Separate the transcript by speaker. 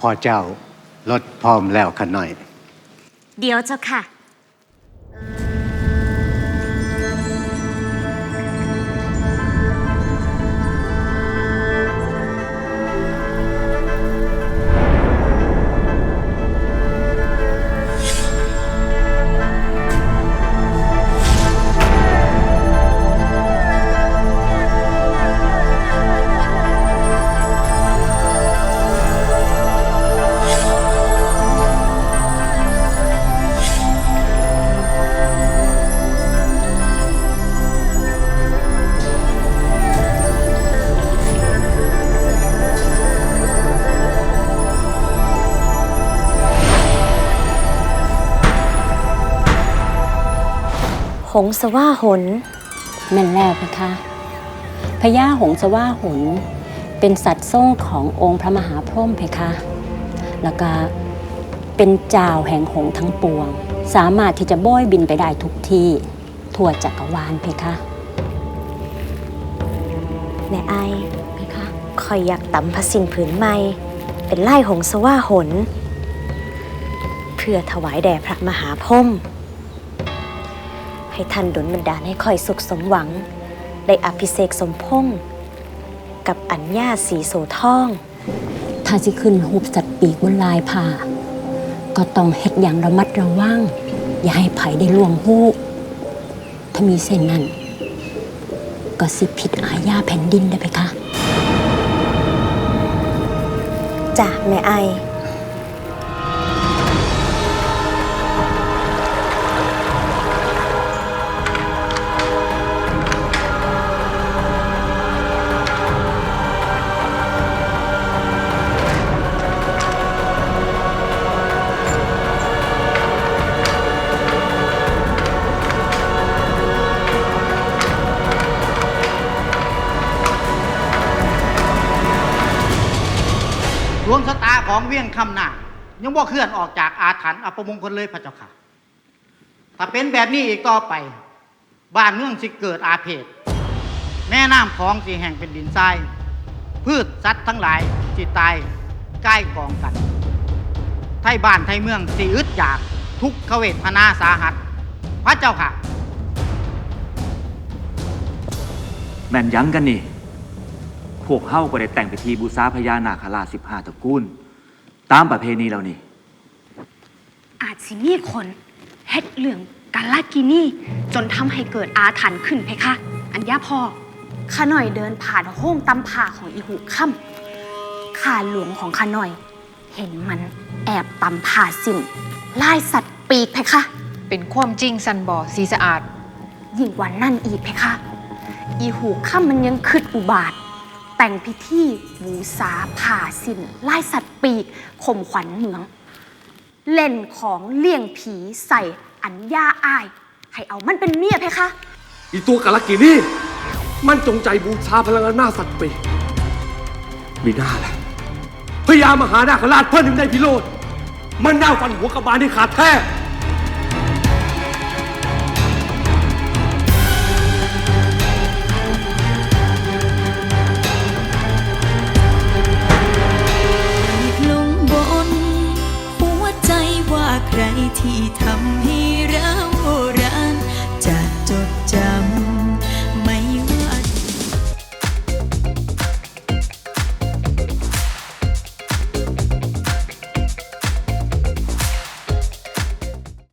Speaker 1: พ่อเจ้ารถพร้อมแล้วขะน่อย
Speaker 2: เดี๋ยวเจ้าค่ะ หงสว่าหน
Speaker 3: แม่นแล้วเพคะพญาหงสว่าหน เป็นสัตว์ส่งขององค์พระมหาพรหมเพคะ แล้วก็เป็นเจ้าแห่งหงส์ทั้งปวง สามารถที่จะโบ้ยบินไปได้ทุกที่ทั่วจักรวาลเพคะ
Speaker 2: แม่ไอ
Speaker 3: เพคะ
Speaker 2: คอยอยากตำพระสินผืนใหม่ เป็นไล่หงสว่าหน เพื่อถวายแด่พระมหาพรหม ให้ท่านดลบันดาลให้คอยสุขสมหวัง ได้อภิเษกสมพงษ์กับอัญญาสีโสทอง
Speaker 3: ถ้าสิขึ้นหูบสัตว์ปีกบนลายผ่า ก็ต้องเฮ็ดอย่างระมัดระวัง อย่าให้ไผได้ล่วงหูกถ้ามีเส้นนั้น ก็สิผิดอาญาแผ่นดินได้เพคะ
Speaker 2: จ้ะแม่ไอ
Speaker 4: ของเวียงคำนายังบ่เคลื่อนออกจากอาถรรพ์อัปมงคลเลยพระเจ้าค่ะ ถ้าเป็นแบบนี้อีกต่อไป บ้านเมืองสิเกิดอาเพศแม่น้ำของสีแห่งเป็นดินทราย พืชสัตว์ทั้งหลายสิตายใกล้กองกัน ไทยบ้านไทยเมืองสิอึดอยากทุกขเวทพนาสาหัส พระเจ้าค่ะ
Speaker 5: แม่นยังกันนี่ พวกเฮาก็ได้แต่งพิธีบูชาพญานาคราชสิบห้าตระกูล ตามประเพณีแล้วนี่
Speaker 6: อาจสิมีคนเฮ็ดเรื่องกาลากินี่ จนทำให้เกิดอาถรรพ์ขึ้นเพคะ อัญญาพ่อข้าหน่อยเดินผ่านห้องตำผ่าของอีหูค่ำข้าหลวงของข้าหน่อย เห็นมันแอบตำผ่าสิ่นลายสัตว์ปีกเพคะ
Speaker 7: เป็นความจริงสันบอสีสะอาด
Speaker 6: ยิ่งกว่านั่นอีกเพคะ อีหูค่ำมันยังคืดอุบาท แต่งพิธีบูษาผ่าสินไล่สัตว์ปีกข่มขวัญเมือง เล่นของเลี่ยงผีใส่อัญญาอาย ให้เอามันเป็นเมียเพคะ
Speaker 8: อีตัวกาลกินี่ มันจงใจบูชาพลังงานหน้าสัตว์ปีกมีหน้าแหละพญามหานาคราชเพื่อนถึงได้พิโรธมันน่าฟันหัวกระบาลที่ขาดแท้
Speaker 9: ที่ทำให้เรารันจะจดจำ